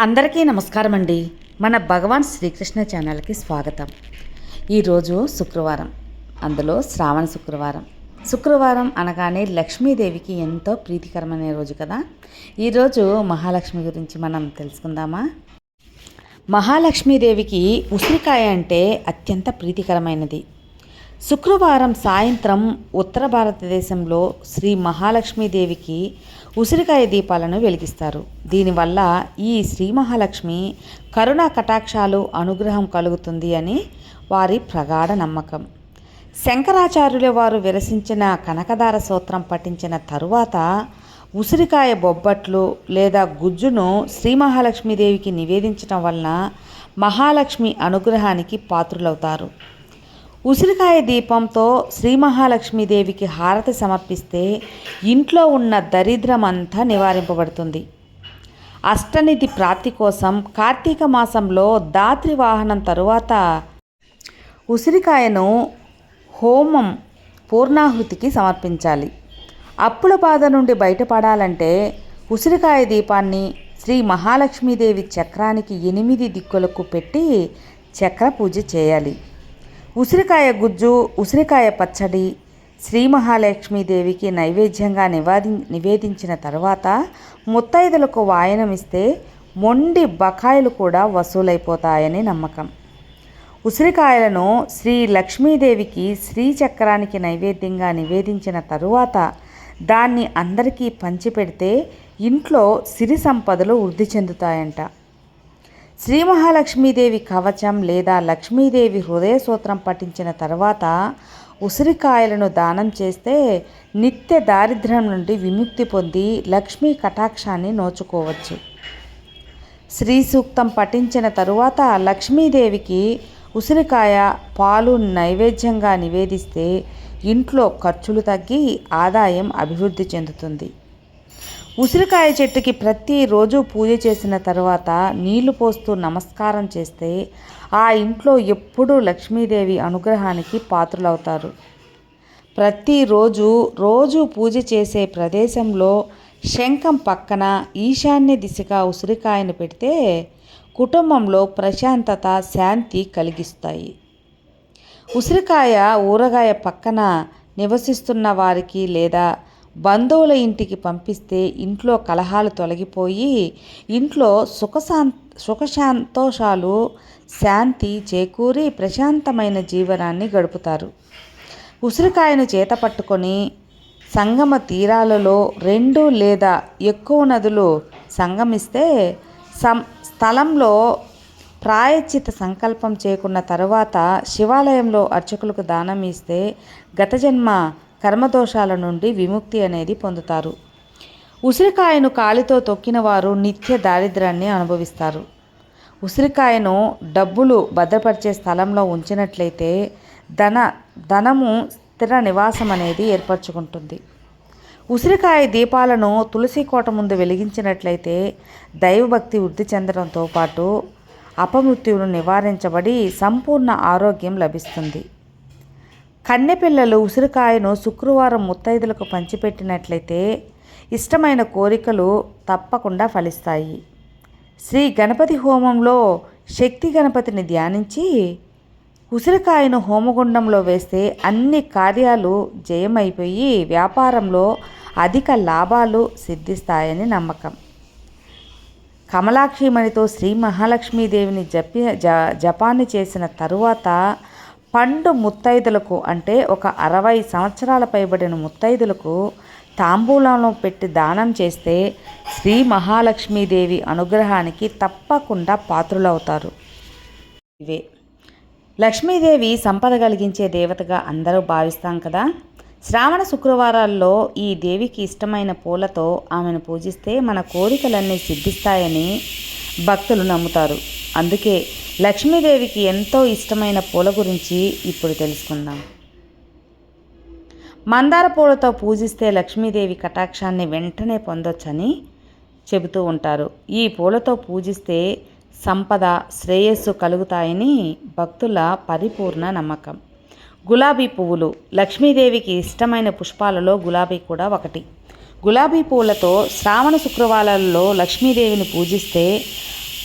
అందరికీ నమస్కారం అండి మన భగవాన్ శ్రీకృష్ణ ఛానల్కి స్వాగతం. ఈరోజు శుక్రవారం. అందులో శ్రావణ శుక్రవారం. శుక్రవారం అనగానే లక్ష్మీదేవికి ఎంతో ప్రీతికరమైన రోజు కదా. ఈరోజు మహాలక్ష్మి గురించి మనం తెలుసుకుందామా? మహాలక్ష్మీదేవికి ఉసిరికాయ అంటే అత్యంత ప్రీతికరమైనది. శుక్రవారం సాయంత్రం ఉత్తర భారతదేశంలో శ్రీ మహాలక్ష్మీదేవికి ఉసిరికాయ దీపాలను వెలిగిస్తారు. దీనివల్ల ఈ శ్రీ మహాలక్ష్మి కరుణా కటాక్షాలు అనుగ్రహం కలుగుతుంది అని వారి ప్రగాఢ నమ్మకం. శంకరాచార్యుల వారు విరసించిన కనకదార సూత్రం పఠించిన తరువాత ఉసిరికాయ బొబ్బట్లు లేదా గుజ్జును శ్రీ మహాలక్ష్మీదేవికి నివేదించడం వలన మహాలక్ష్మి అనుగ్రహానికి పాత్రులవుతారు. ఉసిరికాయ దీపంతో శ్రీ మహాలక్ష్మీదేవికి హారతి సమర్పిస్తే ఇంట్లో ఉన్న దరిద్రం అంతా నివారింపబడుతుంది. అష్టనిధి ప్రాప్తి కోసం కార్తీక మాసంలో దాత్రి వాహనం తరువాత ఉసిరికాయను హోమం పూర్ణాహుతికి సమర్పించాలి. అప్పుల బాధ నుండి బయటపడాలంటే ఉసిరికాయ దీపాన్ని శ్రీ మహాలక్ష్మీదేవి చక్రానికి ఎనిమిది దిక్కులకు పెట్టి చక్ర పూజ చేయాలి. ఉసిరికాయ గుజ్జు ఉసిరికాయ పచ్చడి శ్రీ మహాలక్ష్మీదేవికి నైవేద్యంగా నివాది నివేదించిన తర్వాత ముత్తైదులకు వాయనమిస్తే మొండి బకాయిలు కూడా వసూలైపోతాయని నమ్మకం. ఉసిరికాయలను శ్రీ లక్ష్మీదేవికి శ్రీచక్రానికి నైవేద్యంగా నివేదించిన తరువాత దాన్ని అందరికీ పంచిపెడితే ఇంట్లో సిరి సంపదలు వృద్ధి చెందుతాయంట. శ్రీ మహాలక్ష్మీదేవి కవచం లేదా లక్ష్మీదేవి హృదయ సూత్రం పఠించిన తర్వాత ఉసిరికాయలను దానం చేస్తే నిత్య దారిద్ర్యం నుండి విముక్తి పొంది లక్ష్మీ కటాక్షాన్ని నోచుకోవచ్చు. శ్రీ సూక్తం పఠించిన తరువాత లక్ష్మీదేవికి ఉసిరికాయ పాలు నైవేద్యంగా నివేదిస్తే ఇంట్లో ఖర్చులు తగ్గి ఆదాయం అభివృద్ధి చెందుతుంది. ఉసిరికాయ చెట్టుకి ప్రతిరోజు పూజ చేసిన తర్వాత నీళ్ళు పోస్తూ నమస్కారం చేస్తే ఆ ఇంట్లో ఎప్పుడూ లక్ష్మీదేవి అనుగ్రహానికి పాత్రులవుతారు. ప్రతిరోజు రోజు పూజ చేసే ప్రదేశంలో శంఖం పక్కన ఈశాన్య దిశగా ఉసిరికాయను పెడితే కుటుంబంలో ప్రశాంతత శాంతి కలిగిస్తాయి. ఉసిరికాయ ఊరగాయ పక్కన నివసిస్తున్న వారికి లేదా బంధువుల ఇంటికి పంపిస్తే ఇంట్లో కలహాలు తొలగిపోయి ఇంట్లో సుఖశాం సుఖశాంతోషాలు శాంతి చేకూరి ప్రశాంతమైన జీవనాన్ని గడుపుతారు. ఉసిరికాయను చేత పట్టుకొని సంగమ తీరాలలో రెండు లేదా ఎక్కువ నదులు సంగమిస్తే సం స్థలంలో ప్రాయశ్చిత సంకల్పం చేకున్న తరువాత శివాలయంలో అర్చకులకు దానం ఇస్తే గత జన్మ కర్మదోషాల నుండి విముక్తి అనేది పొందుతారు. ఉసిరికాయను కాలితో తొక్కిన వారు నిత్య దారిద్ర్యాన్ని అనుభవిస్తారు. ఉసిరికాయను డబ్బులు భద్రపరిచే స్థలంలో ఉంచినట్లయితే ధన ధనము స్థిర నివాసం అనేది ఏర్పరచుకుంటుంది. ఉసిరికాయ దీపాలను తులసి కోట ముందు వెలిగించినట్లయితే దైవభక్తి వృద్ధి చెందడంతో పాటు అపమృత్యువును నివారించబడి సంపూర్ణ ఆరోగ్యం లభిస్తుంది. కన్నెపిల్లలు ఉసిరికాయను శుక్రవారం ముత్తైదులకు పంచిపెట్టినట్లయితే ఇష్టమైన కోరికలు తప్పకుండా ఫలిస్తాయి. శ్రీ గణపతి హోమంలో శక్తి గణపతిని ధ్యానించి ఉసిరికాయను హోమగుండంలో వేస్తే అన్ని కార్యాలు జయమైపోయి వ్యాపారంలో అధిక లాభాలు సిద్ధిస్తాయని నమ్మకం. కమలాక్షిమణితో శ్రీ మహాలక్ష్మీదేవిని జపి జపాన్ని చేసిన తరువాత పండు ముత్తైదులకు అంటే ఒక అరవై సంవత్సరాల పైబడిన ముత్తైదులకు తాంబూలంలో పెట్టి దానం చేస్తే శ్రీ మహాలక్ష్మీదేవి అనుగ్రహానికి తప్పకుండా పాత్రులవుతారు. ఇవే. లక్ష్మీదేవి సంపద కలిగించే దేవతగా అందరూ భావిస్తాం కదా? శ్రావణ శుక్రవారాల్లో ఈ దేవికి ఇష్టమైన పూలతో ఆమెను పూజిస్తే మన కోరికలన్నీ సిద్ధిస్తాయని భక్తులు నమ్ముతారు. అందుకే లక్ష్మీదేవికి ఎంతో ఇష్టమైన పూల గురించి ఇప్పుడు తెలుసుకుందాం. మందార పూలతో పూజిస్తే లక్ష్మీదేవి కటాక్షాన్ని వెంటనే పొందొచ్చని చెబుతూ ఉంటారు. ఈ పూలతో పూజిస్తే సంపద శ్రేయస్సు కలుగుతాయని భక్తుల పరిపూర్ణ నమ్మకం. గులాబీ పువ్వులు లక్ష్మీదేవికి ఇష్టమైన పుష్పాలలో గులాబీ కూడా ఒకటి. గులాబీ పూలతో శ్రావణ శుక్రవారాలలో లక్ష్మీదేవిని పూజిస్తే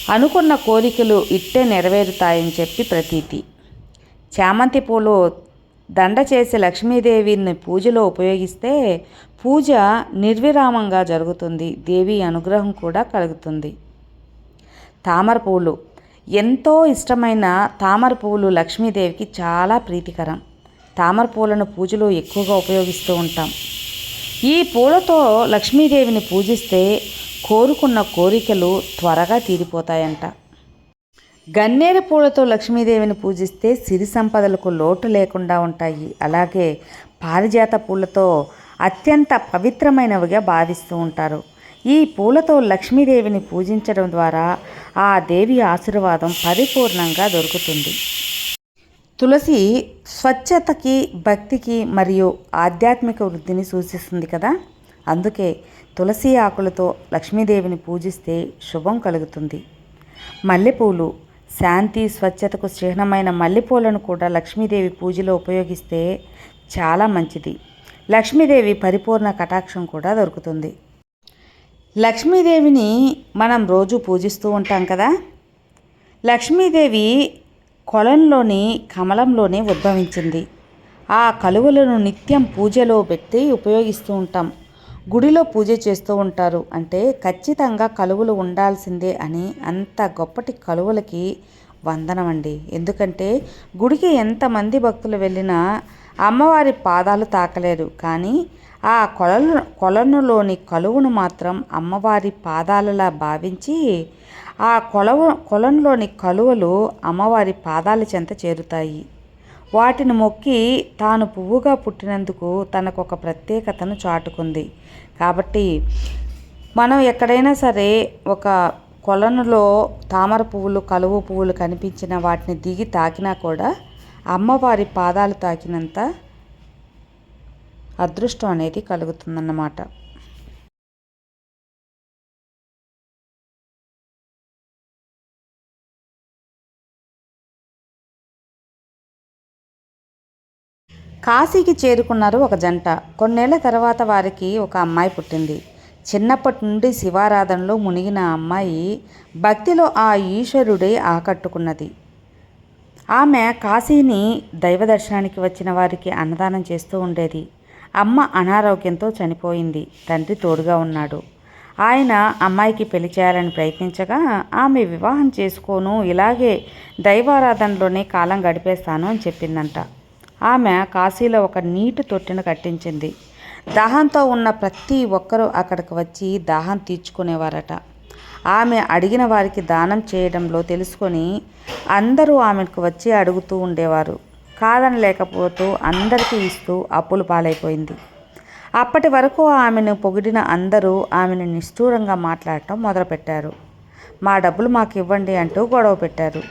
అనుకున్న కోరికలు ఇట్టే నెరవేరుతాయని చెప్పి ప్రతీతి. చామంతి పూలు దండ చేసి లక్ష్మీదేవిని పూజలో ఉపయోగిస్తే పూజ నిర్విరామంగా జరుగుతుంది. దేవి అనుగ్రహం కూడా కలుగుతుంది. తామర పూలు. ఎంతో ఇష్టమైన తామర పూలు లక్ష్మీదేవికి చాలా ప్రీతికరం. తామర పూలను పూజలో ఎక్కువగా ఉపయోగిస్తూ ఉంటాం. ఈ పూలతో లక్ష్మీదేవిని పూజిస్తే కోరుకున్న కోరికలు త్వరగా తీరిపోతాయంట. గన్నేరు పూలతో లక్ష్మీదేవిని పూజిస్తే సిరి సంపదలకు లోటు లేకుండా ఉంటాయి. అలాగే పారిజాత పూలతో అత్యంత పవిత్రమైనవిగా భావిస్తూ ఉంటారు. ఈ పూలతో లక్ష్మీదేవిని పూజించడం ద్వారా ఆ దేవి ఆశీర్వాదం పరిపూర్ణంగా దొరుకుతుంది. తులసి స్వచ్ఛతకి భక్తికి మరియు ఆధ్యాత్మిక వృద్ధిని సూచిస్తుంది కదా? అందుకే తులసి ఆకులతో లక్ష్మీదేవిని పూజిస్తే శుభం కలుగుతుంది. మల్లెపూలు శాంతి స్వచ్ఛతకు చిహ్నమైన మల్లెపూలను కూడా లక్ష్మీదేవి పూజలో ఉపయోగిస్తే చాలా మంచిది. లక్ష్మీదేవి పరిపూర్ణ కటాక్షం కూడా దొరుకుతుంది. లక్ష్మీదేవిని మనం రోజు పూజిస్తూ ఉంటాం కదా? లక్ష్మీదేవి కొలంలోని కమలంలోనే ఉద్భవించింది. ఆ కలువలను నిత్యం పూజలో పెట్టి ఉపయోగిస్తూ ఉంటాం. గుడిలో పూజ చేస్తూ ఉంటారు. అంటే ఖచ్చితంగా కలువలు ఉండాల్సిందే అని అంత గొప్పటి కలువలకి వందనం అండి. ఎందుకంటే గుడికి ఎంతమంది భక్తులు వెళ్ళినా అమ్మవారి పాదాలు తాకలేరు కానీ ఆ కొలను కొలనులోని కలువును మాత్రం అమ్మవారి పాదాలలా భావించి ఆ కొలవ కొలంలోని కలువలు అమ్మవారి పాదాల చెంత చేరుతాయి. వాటిని మొక్కి తాను పువ్వుగా పుట్టినందుకు తనకు ఒక ప్రత్యేకతను చాటుకుంది. కాబట్టి మనం ఎక్కడైనా సరే ఒక కొలనులో తామర పువ్వులు కలువ పువ్వులు కనిపించిన వాటిని దిగి తాకినా కూడా అమ్మవారి పాదాలు తాకినంత అదృష్టం అనేది కలుగుతుందన్నమాట. కాశీకి చేరుకున్నారు ఒక జంట. కొన్నేళ్ళ తర్వాత వారికి ఒక అమ్మాయి పుట్టింది. చిన్నప్పటి నుండి శివారాధనలో మునిగిన అమ్మాయి భక్తిలో ఆ ఈశ్వరుడే ఆకట్టుకున్నది. ఆమె కాశీని దైవ దర్శనానికి వచ్చిన వారికి అన్నదానం చేస్తూ ఉండేది. అమ్మ అనారోగ్యంతో చనిపోయింది. తండ్రి తోడుగా ఉన్నాడు. ఆయన అమ్మాయికి పెళ్ళి చేయాలని ప్రయత్నించగా ఆమె వివాహం చేసుకోను ఇలాగే దైవారాధనలోనే కాలం గడిపేస్తాను అని చెప్పిందంట. ఆమె కాశీలో ఒక నీటి తొట్టెను కట్టించింది. దాహంతో ఉన్న ప్రతి ఒక్కరూ అక్కడికి వచ్చి దాహం తీర్చుకునేవారట. ఆమె అడిగిన వారికి దానం చేయడంలో తెలుసుకొని అందరూ ఆమెకు వచ్చి అడుగుతూ ఉండేవారు. కాదనలేకపోతూ అందరికీ ఇస్తూ అప్పులు పాలైపోయింది. అప్పటి వరకు ఆమెను పొగిడిన అందరూ ఆమెను నిష్ఠూరంగా మాట్లాడటం మొదలుపెట్టారు. మా డబ్బులు మాకు ఇవ్వండి అంటూ గొడవ పెట్టారు.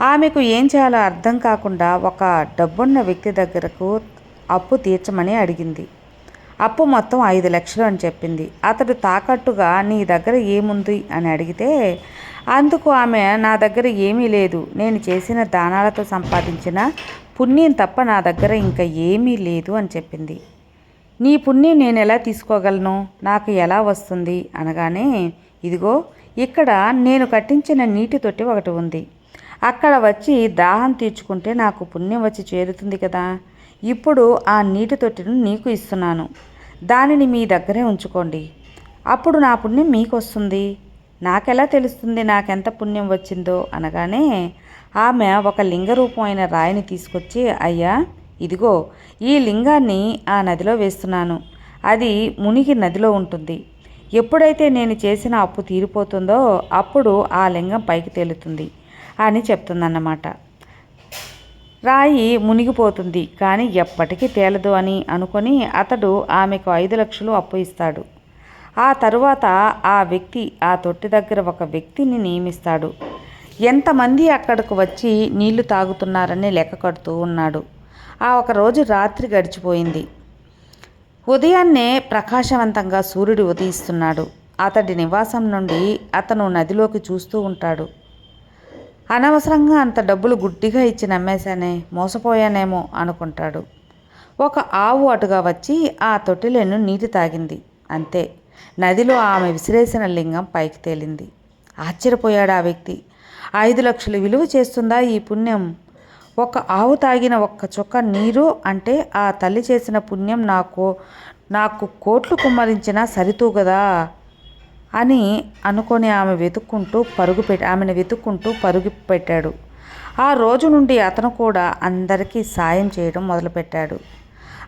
ఆమెకు ఏం చేయాలో అర్థం కాకుండా ఒక డబ్బున్న వ్యక్తి దగ్గరకు అప్పు తీర్చమని అడిగింది. అప్పు మొత్తం ఐదు లక్షలు అని చెప్పింది. అతడు తాకట్టుగా నీ దగ్గర ఏముంది? అని అడిగితే అందుకు ఆమె నా దగ్గర ఏమీ లేదు. నేను చేసిన దానాలతో సంపాదించిన పుణ్యం తప్ప నా దగ్గర ఇంకా ఏమీ లేదు అని చెప్పింది. నీ పుణ్యం నేను ఎలా తీసుకోగలను? నాకు ఎలా వస్తుంది? అనగానే ఇదిగో ఇక్కడ నేను కట్టించిన నీటి తొట్టి ఒకటి ఉంది. అక్కడ వచ్చి దాహం తీర్చుకుంటే నాకు పుణ్యం వచ్చి చేరుతుంది కదా. ఇప్పుడు ఆ నీటి తొట్టిని నీకు ఇస్తున్నాను. దానిని మీ దగ్గరే ఉంచుకోండి. అప్పుడు నా పుణ్యం మీకు వస్తుంది నాకెలా తెలుస్తుంది నాకెంత పుణ్యం వచ్చిందో? అనగానే ఆమె ఒక లింగ రూపమైన రాయిని తీసుకొచ్చి అయ్యా ఇదిగో ఈ లింగాన్ని ఆ నదిలో వేస్తున్నాను. అది మునిగి నదిలో ఉంటుంది. ఎప్పుడైతే నేను చేసిన అప్పు తీరిపోతుందో అప్పుడు ఆ లింగం పైకి తేలుతుంది. అని చెప్తుందన్నమాట. రాయి మునిగిపోతుంది కానీ ఎప్పటికీ తేలదు అని అనుకొని అతడు ఆమెకు ఐదు లక్షలు అప్పు ఇస్తాడు. ఆ తరువాత ఆ వ్యక్తి ఆ తొట్టి దగ్గర ఒక వ్యక్తిని నియమిస్తాడు. ఎంతమంది అక్కడకు వచ్చి నీళ్ళు తాగుతున్నారని లెక్క కడుతూ ఉన్నాడు. ఆ ఒక రోజు రాత్రి గడిచిపోయింది. ఉదయాన్నే ప్రకాశవంతంగా సూర్యుడు ఉదయిస్తున్నాడు. అతడి నివాసం నుండి అతను నదిలోకి చూస్తూ ఉంటాడు. అనవసరంగా అంత డబ్బులు గుడ్డిగా ఇచ్చి నమ్మేశానే మోసపోయానేమో అనుకుంటాడు. ఒక ఆవు అటుగా వచ్చి ఆ తొట్టిలను నీటి తాగింది. అంతే. నదిలో ఆమె విసిరేసిన లింగం పైకి తేలింది. ఆశ్చర్యపోయాడు ఆ వ్యక్తి. ఐదు లక్షలు విలువ చేస్తుందా ఈ పుణ్యం? ఒక ఆవు తాగిన ఒక్క చుక్క నీరు అంటే ఆ తల్లి చేసిన పుణ్యం నాకు నాకు కోట్లు కుమ్మరించినా సరితూగదా? అని అనుకొని ఆమె వెతుక్కుంటూ పరుగు పెట్టి ఆమెను వెతుక్కుంటూ పరుగు పెట్టాడు. ఆ రోజు నుండి అతను కూడా అందరికీ సాయం చేయడం మొదలుపెట్టాడు.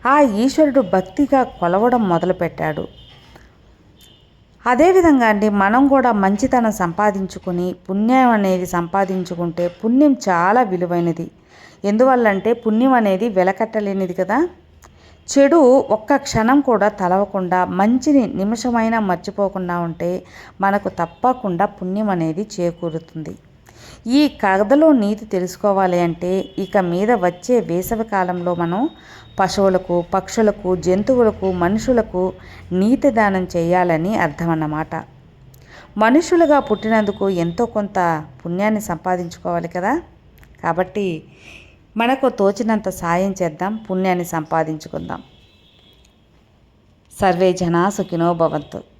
ఆ ఈశ్వరుడు భక్తిగా కొలవడం మొదలుపెట్టాడు. అదేవిధంగా అండి మనం కూడా మంచితనం సంపాదించుకుని పుణ్యం అనేది సంపాదించుకుంటే పుణ్యం చాలా విలువైనది. ఎందువల్లంటే పుణ్యం అనేది వెలకట్టలేనిది కదా? చెడు ఒక్క క్షణం కూడా తలవకుండా మంచిని నిమిషమైనా మర్చిపోకుండా ఉంటే మనకు తప్పకుండా పుణ్యం అనేది చేకూరుతుంది. ఈ కథలో నీతి తెలుసుకోవాలి అంటే ఇక మీద వచ్చే వేసవి కాలంలో మనం పశువులకు పక్షులకు జంతువులకు మనుషులకు నీతి దానం చేయాలని అర్థం అన్నమాట మనుషులుగా పుట్టినందుకు ఎంతో కొంత పుణ్యాన్ని సంపాదించుకోవాలి కదా. కాబట్టి మనకు తోచినంత సాయం చేద్దాం పుణ్యాన్ని సంపాదించుకుందాం. సర్వే జనా సుఖినో భవంతు.